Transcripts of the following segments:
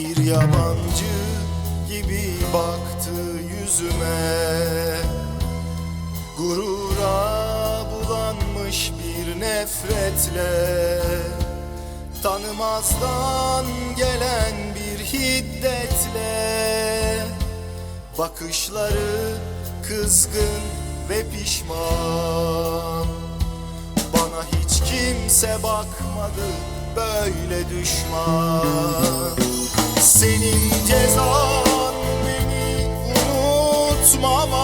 Bir yabancı gibi baktı yüzüme. Gurura bulanmış bir nefretle Tanımazdan gelen bir hiddetle. Bakışları kızgın ve pişman. Bana hiç kimse bakmadı böyle düşman Senin cezan beni unutmamak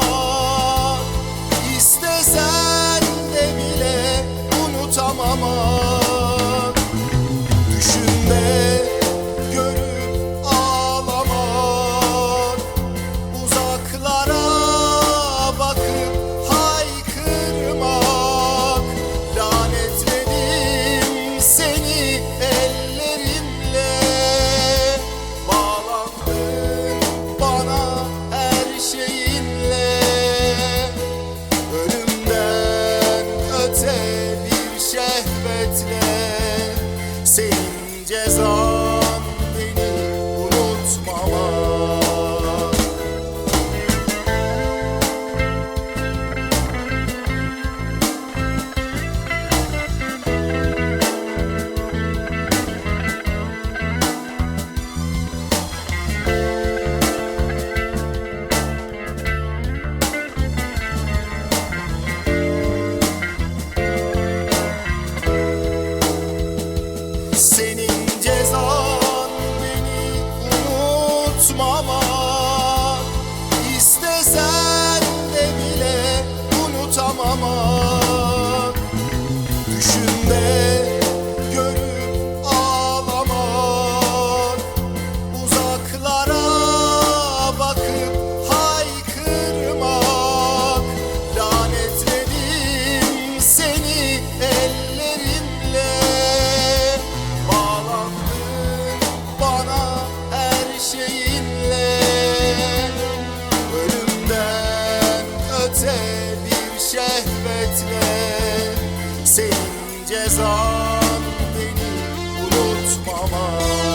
susmama cezan beni unutmamak